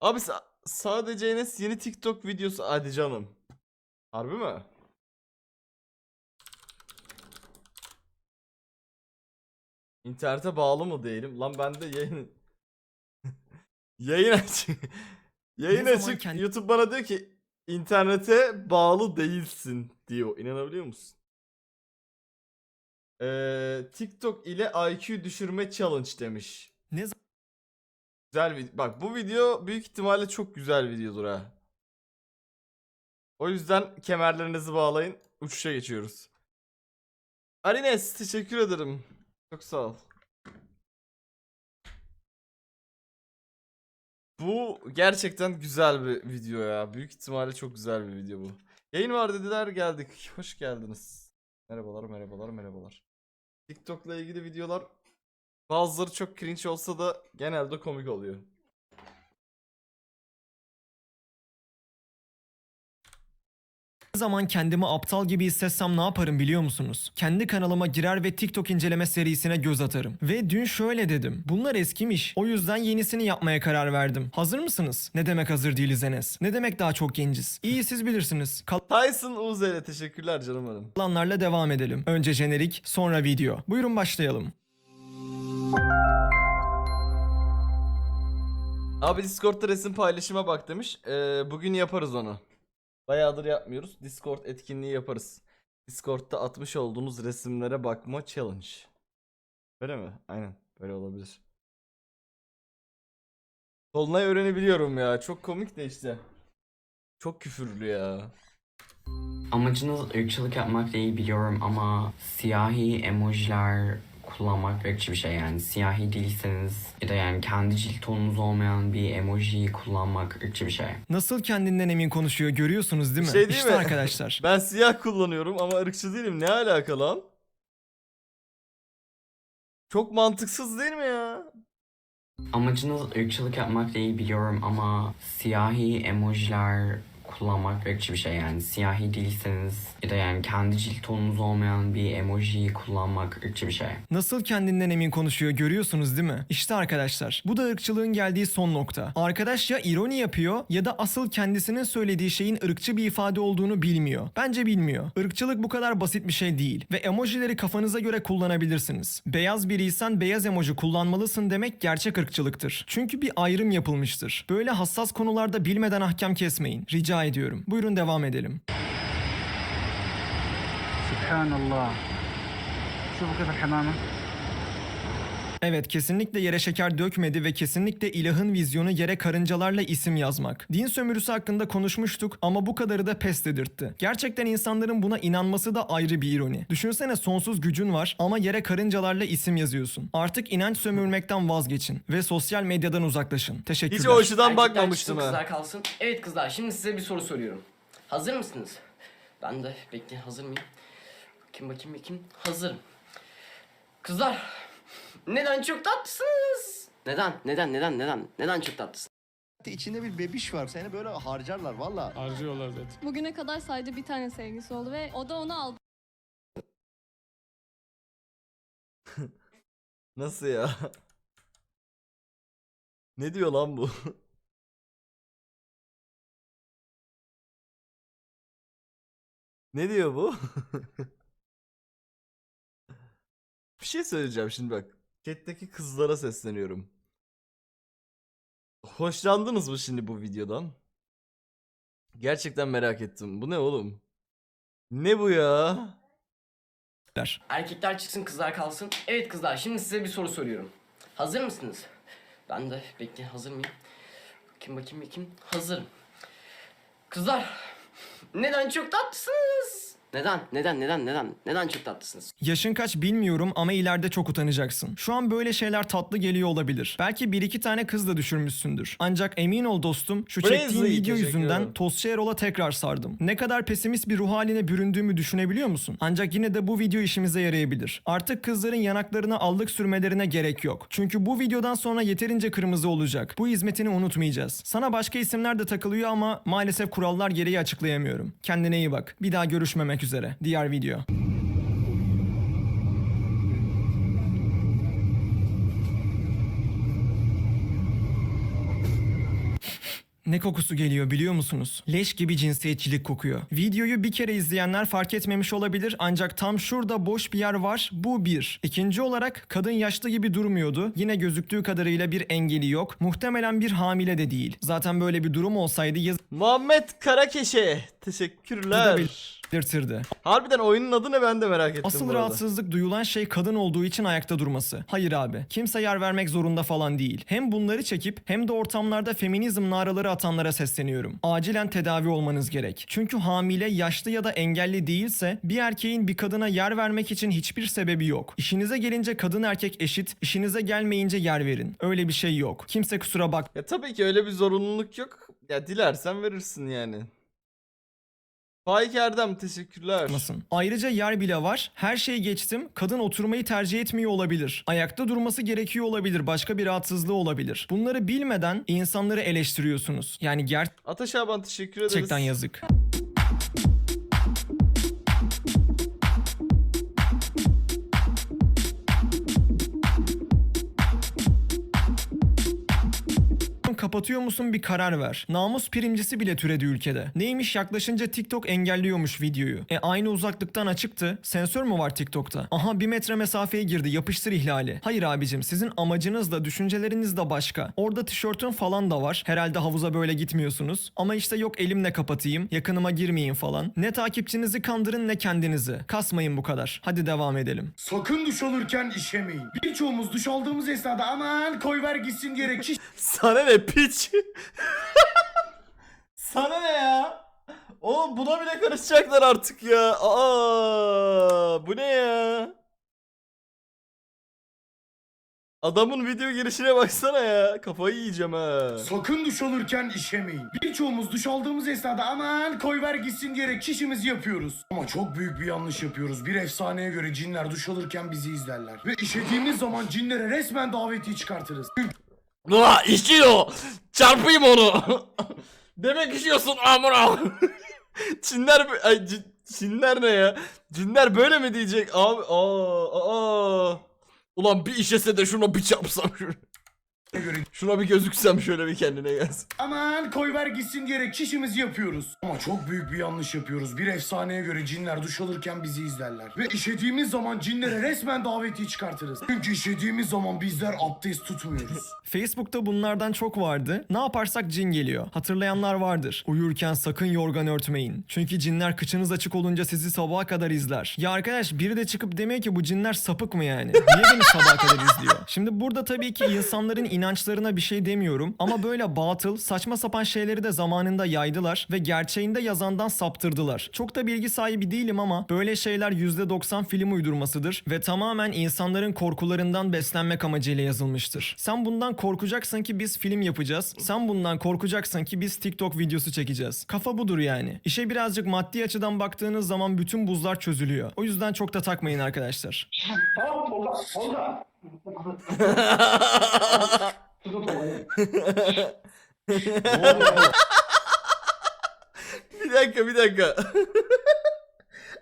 Abi sa- sadece Enes yeni TikTok videosu hadi canım. Harbi mi? İnternete bağlı mı değilim? Lan ben de yayın yayın aç yayın Ne zaman açık kendi- YouTube bana diyor ki internete bağlı değilsin diyor. İnanabiliyor musun? Ee, TikTok ile IQ düşürme challenge demiş. Ne Güzel video. Bak bu video büyük ihtimalle çok güzel videodur ha. O yüzden kemerlerinizi bağlayın. Uçuşa geçiyoruz. Arines teşekkür ederim. Çok sağ ol. Bu gerçekten güzel bir video ya. Büyük ihtimalle çok güzel bir video bu. Yayın var dediler geldik. Hoş geldiniz. Merhabalar merhabalar merhabalar. TikTok'la ilgili videolar bazıları çok cringe olsa da genelde komik oluyor. zaman kendimi aptal gibi hissetsem ne yaparım biliyor musunuz? Kendi kanalıma girer ve TikTok inceleme serisine göz atarım. Ve dün şöyle dedim. Bunlar eskimiş. O yüzden yenisini yapmaya karar verdim. Hazır mısınız? Ne demek hazır değiliz Enes? Ne demek daha çok genciz? İyi siz bilirsiniz. Tyson Uzel'e teşekkürler canım benim. Kalanlarla devam edelim. Önce jenerik, sonra video. Buyurun başlayalım. Abi Discord'da resim paylaşıma bak demiş. Ee, bugün yaparız onu. Bayağıdır yapmıyoruz. Discord etkinliği yaparız. Discord'da atmış olduğunuz resimlere bakma challenge. Öyle mi? Aynen. Böyle olabilir. Dolunay öğrenebiliyorum ya. Çok komik de işte. Çok küfürlü ya. Amacınız ırkçılık yapmak değil biliyorum ama siyahi emojiler kullanmak ırkçı bir şey yani siyahi değilseniz ya da yani kendi cilt tonunuz olmayan bir emojiyi kullanmak ırkçı bir şey. Nasıl kendinden emin konuşuyor görüyorsunuz değil mi? Şey değil işte mi? arkadaşlar. Ben siyah kullanıyorum ama ırkçı değilim. Ne alaka lan? Çok mantıksız değil mi ya? Amacınız ırkçılık yapmak değil biliyorum ama siyahi emojiler kullanmak ırkçı bir şey yani siyahi değilseniz ya da yani kendi cilt tonunuz olmayan bir emojiyi kullanmak ırkçı bir şey. Nasıl kendinden emin konuşuyor görüyorsunuz değil mi? İşte arkadaşlar bu da ırkçılığın geldiği son nokta. Arkadaş ya ironi yapıyor ya da asıl kendisinin söylediği şeyin ırkçı bir ifade olduğunu bilmiyor. Bence bilmiyor. Irkçılık bu kadar basit bir şey değil ve emojileri kafanıza göre kullanabilirsiniz. Beyaz biriysen beyaz emoji kullanmalısın demek gerçek ırkçılıktır. Çünkü bir ayrım yapılmıştır. Böyle hassas konularda bilmeden ahkam kesmeyin. Rica rica ediyorum. Buyurun devam edelim. Subhanallah. Şu bu kadar hamama. Evet kesinlikle yere şeker dökmedi ve kesinlikle ilahın vizyonu yere karıncalarla isim yazmak. Din sömürüsü hakkında konuşmuştuk ama bu kadarı da pes dedirtti. Gerçekten insanların buna inanması da ayrı bir ironi. Düşünsene sonsuz gücün var ama yere karıncalarla isim yazıyorsun. Artık inanç sömürmekten vazgeçin ve sosyal medyadan uzaklaşın. Teşekkürler. Hiç o açıdan Erkekler bakmamıştım çıksın, ha. Kızlar kalsın. Evet kızlar şimdi size bir soru soruyorum. Hazır mısınız? Ben de bekleyin hazır mıyım? Bakayım bakayım bakayım. Hazırım. Kızlar neden çok tatlısınız? Neden? Neden? Neden? Neden? Neden çok tatlısınız? İçinde bir bebiş var. Seni böyle harcarlar valla. Harcıyorlar zaten. Bugüne kadar sadece bir tane sevgisi oldu ve o da onu aldı. Nasıl ya? Ne diyor lan bu? ne diyor bu? Bir şey söyleyeceğim şimdi bak. Chat'teki kızlara sesleniyorum. Hoşlandınız mı şimdi bu videodan? Gerçekten merak ettim. Bu ne oğlum? Ne bu ya? Erkekler çıksın kızlar kalsın. Evet kızlar şimdi size bir soru soruyorum. Hazır mısınız? Ben de bekleyin hazır mıyım? Bakayım bakayım bakayım. Hazırım. Kızlar neden çok tatlısınız? Neden? Neden? Neden? Neden? Neden çok tatlısınız? Yaşın kaç bilmiyorum ama ileride çok utanacaksın. Şu an böyle şeyler tatlı geliyor olabilir. Belki bir iki tane kız da düşürmüşsündür. Ancak emin ol dostum şu Crazy, çektiğim video teşekkür yüzünden ederim. Tostçu Erol'a tekrar sardım. Ne kadar pesimist bir ruh haline büründüğümü düşünebiliyor musun? Ancak yine de bu video işimize yarayabilir. Artık kızların yanaklarına allık sürmelerine gerek yok. Çünkü bu videodan sonra yeterince kırmızı olacak. Bu hizmetini unutmayacağız. Sana başka isimler de takılıyor ama maalesef kurallar gereği açıklayamıyorum. Kendine iyi bak. Bir daha görüşmemek üzere. Diğer video. Ne kokusu geliyor biliyor musunuz? Leş gibi cinsiyetçilik kokuyor. Videoyu bir kere izleyenler fark etmemiş olabilir ancak tam şurada boş bir yer var. Bu bir. İkinci olarak kadın yaşlı gibi durmuyordu. Yine gözüktüğü kadarıyla bir engeli yok. Muhtemelen bir hamile de değil. Zaten böyle bir durum olsaydı Muhammed Karakeşe. Teşekkürler. yazılırdı. Harbiden oyunun adı ne ben de merak ettim Asıl rahatsızlık duyulan şey kadın olduğu için ayakta durması. Hayır abi, kimse yer vermek zorunda falan değil. Hem bunları çekip hem de ortamlarda feminizm naraları atanlara sesleniyorum. Acilen tedavi olmanız gerek. Çünkü hamile, yaşlı ya da engelli değilse bir erkeğin bir kadına yer vermek için hiçbir sebebi yok. İşinize gelince kadın erkek eşit, işinize gelmeyince yer verin. Öyle bir şey yok. Kimse kusura bak Ya tabii ki öyle bir zorunluluk yok. Ya dilersen verirsin yani. Faik Erdem teşekkürler. yapmasın. Ayrıca yer bile var. Her şeyi geçtim. Kadın oturmayı tercih etmiyor olabilir. Ayakta durması gerekiyor olabilir. Başka bir rahatsızlığı olabilir. Bunları bilmeden insanları eleştiriyorsunuz. Yani Ataş Aban teşekkür ederiz. gerçekten yazık. Kapatıyor musun bir karar ver. Namus primcisi bile türedi ülkede. Neymiş yaklaşınca TikTok engelliyormuş videoyu. E aynı uzaklıktan açıktı. Sensör mü var TikTok'ta? Aha bir metre mesafeye girdi yapıştır ihlali. Hayır abicim sizin amacınız da düşünceleriniz de başka. Orada tişörtün falan da var. Herhalde havuza böyle gitmiyorsunuz. Ama işte yok elimle kapatayım, yakınıma girmeyin falan. Ne takipçinizi kandırın ne kendinizi. Kasmayın bu kadar. Hadi devam edelim. Sakın duş alırken işemeyin. Birçoğumuz duş aldığımız esnada aman koyver gitsin diyerek Sana ne piç? Sana ne ya? Oğlum buna bile karışacaklar artık ya. Aa, bu ne ya? Adamın video girişine baksana ya. Kafayı yiyeceğim ha. Sakın duş alırken işemeyin. Birçoğumuz duş aldığımız esnada aman koyver gitsin diyerek şişimizi yapıyoruz. Ama çok büyük bir yanlış yapıyoruz. Bir efsaneye göre cinler duş alırken bizi izlerler. Ve işediğimiz zaman cinlere resmen davetiye çıkartırız. Aa, işiyor. Çarpayım onu. Demek işiyorsun amına. Çinler ay Çinler ne ya? Cinler böyle mi diyecek abi? Aa, aa. Ulan bir işese de şuna bir çarpsam şunu. Şuna bir gözüksem şöyle bir kendine gelsin. aman koyver gitsin diyerek şişimizi yapıyoruz. Ama çok büyük bir yanlış yapıyoruz. Bir efsaneye göre cinler duş alırken bizi izlerler. Ve işediğimiz zaman cinlere resmen davetiye çıkartırız. Çünkü işediğimiz zaman bizler abdest tutmuyoruz. Facebook'ta bunlardan çok vardı. Ne yaparsak cin geliyor. Hatırlayanlar vardır. Uyurken sakın yorgan örtmeyin. Çünkü cinler kıçınız açık olunca sizi sabaha kadar izler. Ya arkadaş biri de çıkıp demiyor ki bu cinler sapık mı yani? Niye beni sabaha kadar izliyor? Şimdi burada tabii ki insanların inançlarına bir şey demiyorum. Ama böyle batıl, saçma sapan şeyleri de zamanında yaydılar ve gerçeğinde yazandan saptırdılar. Çok da bilgi sahibi değilim ama böyle şeyler %90 film uydurmasıdır ve tamamen insanların korkularından beslenmek amacıyla yazılmıştır. Sen bundan korkacaksın ki biz film yapacağız. Sen bundan korkacaksın ki biz TikTok videosu çekeceğiz. Kafa budur yani. İşe birazcık maddi açıdan baktığınız zaman bütün buzlar çözülüyor. O yüzden çok da takmayın arkadaşlar. bir dakika bir dakika.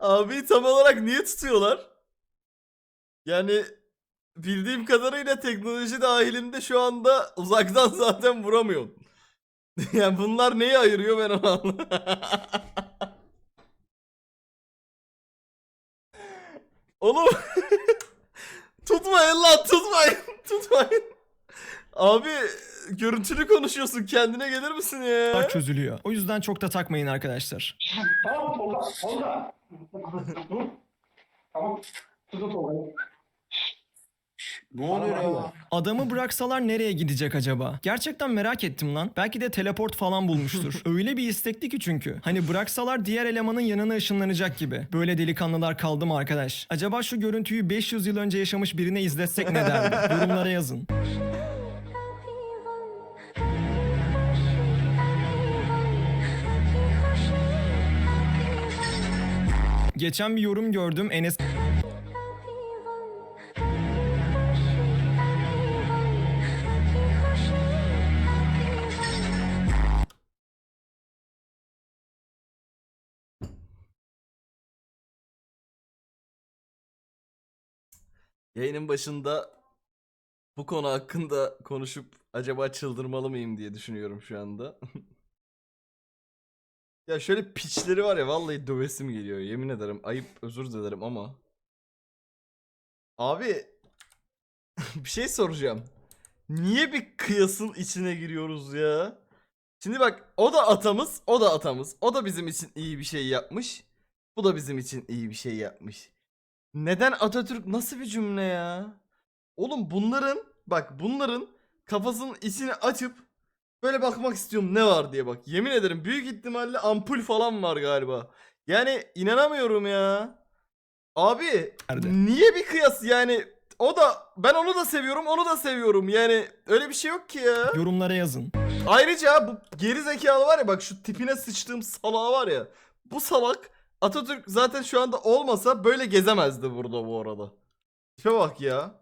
Abi tam olarak niye tutuyorlar? Yani bildiğim kadarıyla teknoloji dahilinde şu anda uzaktan zaten vuramıyorsun. yani bunlar neyi ayırıyor ben onu anlamadım. Oğlum tutmayın lan tutmayın tutmayın. Abi görüntülü konuşuyorsun kendine gelir misin ya? çözülüyor. O yüzden çok da takmayın arkadaşlar. Ne oluyor ya? Adamı bıraksalar nereye gidecek acaba? Gerçekten merak ettim lan. Belki de teleport falan bulmuştur. Öyle bir istekli ki çünkü. Hani bıraksalar diğer elemanın yanına ışınlanacak gibi. Böyle delikanlılar kaldı mı arkadaş? Acaba şu görüntüyü 500 yıl önce yaşamış birine izletsek ne derdi? Yorumlara yazın. Geçen bir yorum gördüm. Enes Yayının başında bu konu hakkında konuşup acaba çıldırmalı mıyım diye düşünüyorum şu anda. Ya şöyle piçleri var ya vallahi dövesim geliyor yemin ederim. Ayıp özür dilerim ama. Abi bir şey soracağım. Niye bir kıyasın içine giriyoruz ya? Şimdi bak o da atamız, o da atamız. O da bizim için iyi bir şey yapmış. Bu da bizim için iyi bir şey yapmış. Neden Atatürk nasıl bir cümle ya? Oğlum bunların bak bunların kafasının içini açıp böyle bakmak istiyorum ne var diye bak. Yemin ederim büyük ihtimalle ampul falan var galiba. Yani inanamıyorum ya. Abi Nerede? niye bir kıyas yani o da ben onu da seviyorum onu da seviyorum yani öyle bir şey yok ki ya. Yorumlara yazın. Ayrıca bu geri zekalı var ya bak şu tipine sıçtığım salağı var ya. Bu salak Atatürk zaten şu anda olmasa böyle gezemezdi burada bu arada. Tipe bak ya.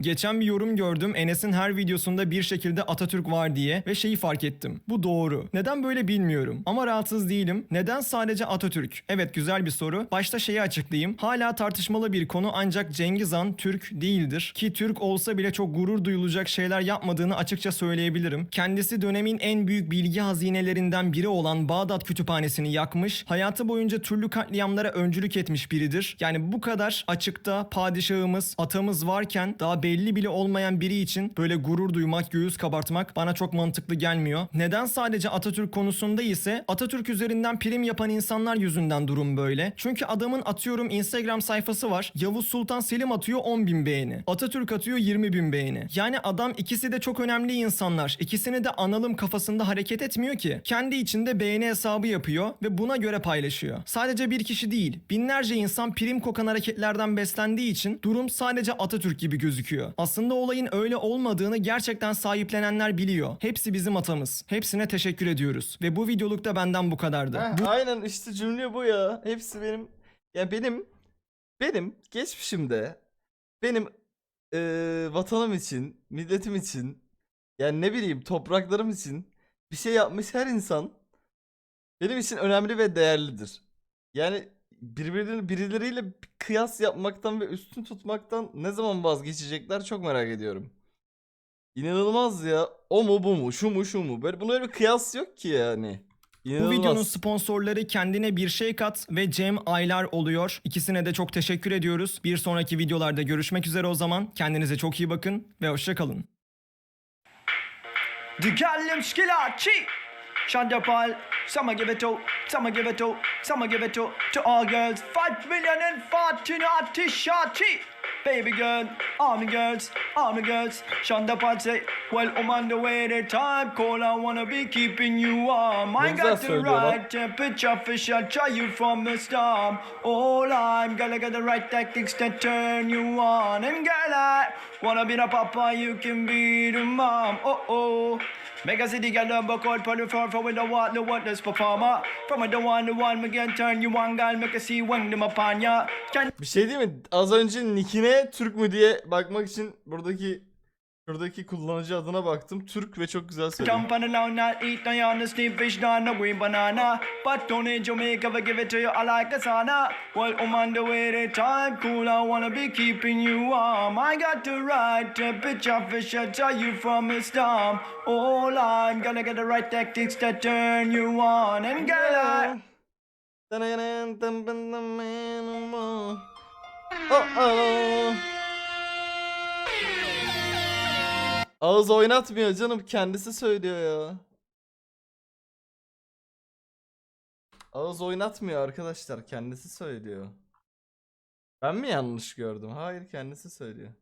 Geçen bir yorum gördüm Enes'in her videosunda bir şekilde Atatürk var diye ve şeyi fark ettim. Bu doğru. Neden böyle bilmiyorum. Ama rahatsız değilim. Neden sadece Atatürk? Evet güzel bir soru. Başta şeyi açıklayayım. Hala tartışmalı bir konu ancak Cengiz Han Türk değildir. Ki Türk olsa bile çok gurur duyulacak şeyler yapmadığını açıkça söyleyebilirim. Kendisi dönemin en büyük bilgi hazinelerinden biri olan Bağdat Kütüphanesi'ni yakmış. Hayatı boyunca türlü katliamlara öncülük etmiş biridir. Yani bu kadar açıkta padişahımız, atamız varken daha belli bile olmayan biri için böyle gurur duymak, göğüs kabartmak bana çok mantıklı gelmiyor. Neden sadece Atatürk konusunda ise Atatürk üzerinden prim yapan insanlar yüzünden durum böyle. Çünkü adamın atıyorum Instagram sayfası var. Yavuz Sultan Selim atıyor 10 bin beğeni. Atatürk atıyor 20 bin beğeni. Yani adam ikisi de çok önemli insanlar. İkisini de analım kafasında hareket etmiyor ki. Kendi içinde beğeni hesabı yapıyor ve buna göre paylaşıyor. Sadece bir kişi değil, binlerce insan prim kokan hareketlerden beslendiği için durum sadece Atatürk gibi gözüküyor. Aslında olayın öyle olmadığını gerçekten sahiplenenler biliyor. Hepsi bizim atamız. Hepsine teşekkür ediyoruz. Ve bu videoluk da benden bu kadardı. Heh, Bu aynen işte cümle bu ya. Hepsi benim ya benim benim geçmişimde benim eee, vatanım için, milletim için yani ne bileyim topraklarım için bir şey yapmış her insan benim için önemli ve değerlidir. Yani birbirleri birileriyle kıyas yapmaktan ve üstün tutmaktan ne zaman vazgeçecekler çok merak ediyorum. İnanılmaz ya. O mu bu mu? Şu mu şu mu? Böyle bunun öyle bir kıyas yok ki yani. Bu İnanılmaz. videonun sponsorları kendine bir şey kat ve Cem Aylar oluyor. İkisine de çok teşekkür ediyoruz. Bir sonraki videolarda görüşmek üzere o zaman. Kendinize çok iyi bakın ve hoşçakalın. Digallem Skillaci. Shonda Paul, some give it to, some give it to, some give it to, to all girls. Five million and Fortunati Shati. Baby girl, army girls, army girls. Shonda Paul say, well, I'm on the way to time. Call, I wanna be keeping you warm. I got the right temperature, fish, I'll try you from the storm. All I'm gonna get the right tactics to turn you on. And girl, I wanna be the papa, you can be the mom. Oh oh. Make a city girl number code for the front for we don't want the this performer. From the one the one can turn you on girl make a see one them upon ya. Bir şey değil mi? Az önce nickine Türk mü diye bakmak için buradaki şuradaki kullanıcı adına baktım. Türk ve çok güzel söylüyor. jump on the lawn not eat no on the steam fish down the green banana. But don't need Jamaica but give it to you I like a sauna. Well I'm on the way to time cool I wanna be keeping you warm. I got the right temperature fish I'll tell you from the storm. All I'm gonna get the right tactics to turn you on. And girl I Oh-oh. Ağız oynatmıyor canım kendisi söylüyor ya. Ağız oynatmıyor arkadaşlar kendisi söylüyor. Ben mi yanlış gördüm? Hayır kendisi söylüyor.